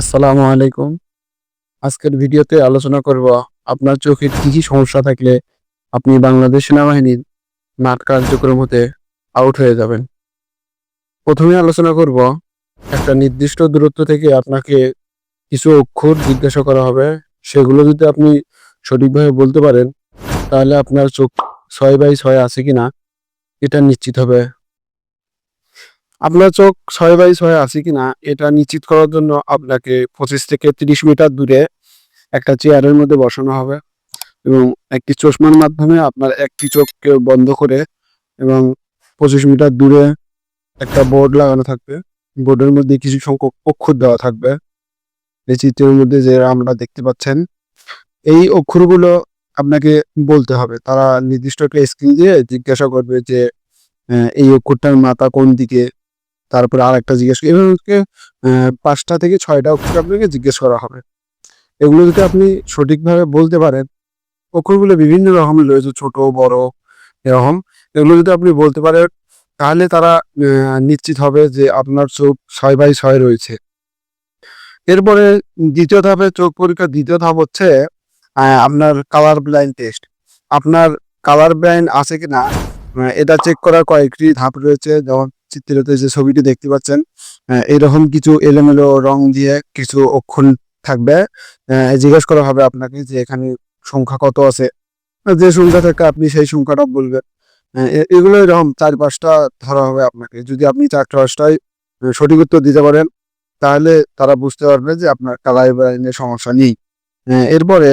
আসসালামু আলাইকুম। আজকের ভিডিওতে আলোচনা করব আপনার চোখের কি কি সমস্যা থাকলে আপনি বাংলাদেশ সেনাবাহিনীর নাট কার্যক্রম হতে আউট হয়ে যাবেন। প্রথমে আলোচনা করব একটা নির্দিষ্ট দূরত্ব থেকে আপনাকে কিছু অক্ষর জিজ্ঞাসা করা হবে। সেগুলো যদি আপনি সঠিকভাবে বলতে পারেন, তাহলে আপনার চোখ ছয় বাই ছয় আছে কিনা, এটা নিশ্চিত হবে। আপনার চোখ ছয় বাই ছয় আছে কিনা, এটা নিশ্চিত করার জন্য আপনাকে পঁচিশ থেকে তিরিশ মিটার দূরে একটা চেয়ারের মধ্যে বসানো হবে এবং একটি চশমার মাধ্যমে আপনার একটি চোখকে বন্ধ করে এবং পঁচিশ মিটার দূরে একটা বোর্ড লাগানো থাকবে। বোর্ডের মধ্যে কিছু সংখ্যক অক্ষর দেওয়া থাকবে। এই চিত্রের মধ্যে যে আমরা দেখতে পাচ্ছেন, এই অক্ষরগুলো আপনাকে বলতে হবে। তারা নির্দিষ্ট একটা স্ক্রিন দিয়ে জিজ্ঞাসা করবে যে এই অক্ষরটার মাথা কোন দিকে তারপরে আর একটা জিজ্ঞেস এভাবে পাঁচটা থেকে ছয়টা অক্ষর আপনাকে জিজ্ঞেস করা হবে। এগুলো যদি আপনি সঠিকভাবে বলতে পারেন, অক্ষরগুলো বিভিন্ন রকমের রয়েছে ছোট, বড়, এরকম। এগুলো যদি আপনি বলতে পারেন, তাহলে তারা নিশ্চিত হবে যে আপনার চোখ ছয় বাই ছয় রয়েছে। এরপরে দ্বিতীয় ধাপে চোখ পরীক্ষার দ্বিতীয় ধাপ হচ্ছে আপনার কালার ব্লাইন্ড টেস্ট আপনার কালার ব্লাইন্ড আছে কিনা এটা চেক করার কয়েকটি ধাপ রয়েছে, যেমন চিত্রতে যে ছবিটি দেখতে পাচ্ছেন এরকম কিছু এলোমেলো রং দিয়ে কিছু অক্ষর থাকবে। জিজ্ঞেস করা হবে আপনাকে যে এখানে সংখ্যা কত আছে। যে সংখ্যা থাকে আপনি সেই সংখ্যাটা বলবেন। এগুলো এরকম চার পাঁচটা ধরা হবে আপনাকে। যদি আপনি চারটা পাঁচটায় সঠিক উত্তর দিতে পারেন, তাহলে তারা বুঝতে পারবে যে আপনার কালার ব্রাইনের সমস্যা নেই। এরপরে,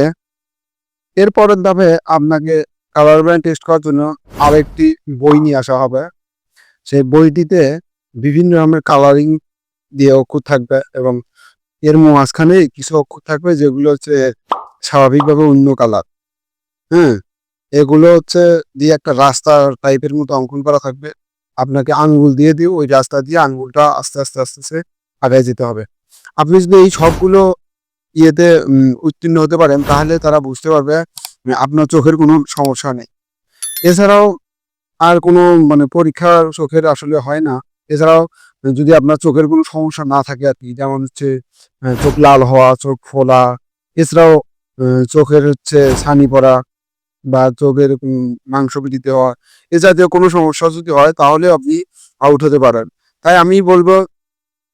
এরপরের ধাপে আপনাকে কালার ব্রাইন টেস্ট করার জন্য আরেকটি বই নিয়ে আসা হবে। সেই বইটিতে বিভিন্ন রকমের কালারিং দিয়ে অক্ষর থাকবে এবং এর মাঝখানে কিছু অক্ষর থাকবে যেগুলো হচ্ছে স্বাভাবিকভাবে অন্য কালার হ্যাঁ? এগুলো হচ্ছে দিয়ে একটা রাস্তা টাইপের মতো অঙ্কন করা থাকবে। আপনাকে আঙ্গুল দিয়ে দিয়ে ওই রাস্তা দিয়ে আঙ্গুলটা আস্তে আস্তে আস্তে আস্তে আগায় যেতে হবে। আপনি যদি এই সবগুলো ইয়েতে উত্তীর্ণ হতে পারেন তাহলে তারা বুঝতে পারবে আপনার চোখের কোনো সমস্যা নেই। এছাড়াও আর কোনো মানে পরীক্ষা চোখের আসলে হয় না। এছাড়াও যদি আপনার চোখের কোনো সমস্যা না থাকে আর কি, যেমন হচ্ছে চোখ লাল হওয়া, চোখ ফোলা, এছাড়াও চোখের হচ্ছে ছানি পড়া বা চোখের মাংস পিটিতে হওয়া, এ জাতীয় কোনো সমস্যা যদি হয়, তাহলে আপনি আউট হতে পারেন। তাই আমি বলব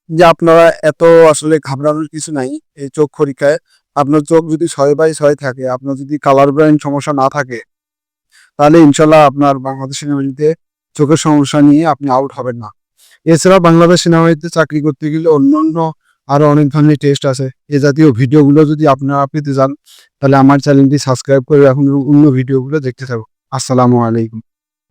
যে আপনারা এত আসলে ঘাবড়ানোর কিছু নাই এই চোখ পরীক্ষায়। আপনার চোখ যদি ছয় বাই ছয় থাকে, আপনার যদি কালার ব্রাইন সমস্যা না থাকে তাহলে ইনশাল্লাহ আপনার বাংলাদেশ সেনাবাহিনীতে চোখের সমস্যা নিয়ে আপনি আউট হবেন না। এছাড়া বাংলাদেশ সেনাবাহিনীতে চাকরি করতে গেলে অন্যান্য আরও অনেক ধরনের টেস্ট আছে। এ জাতীয় ভিডিওগুলো যদি আপনারা পেতে চান, তাহলে আমার চ্যানেলটি সাবস্ক্রাইব করে এখন অন্য ভিডিওগুলো দেখতে থাকুন। আসসালামু আলাইকুম।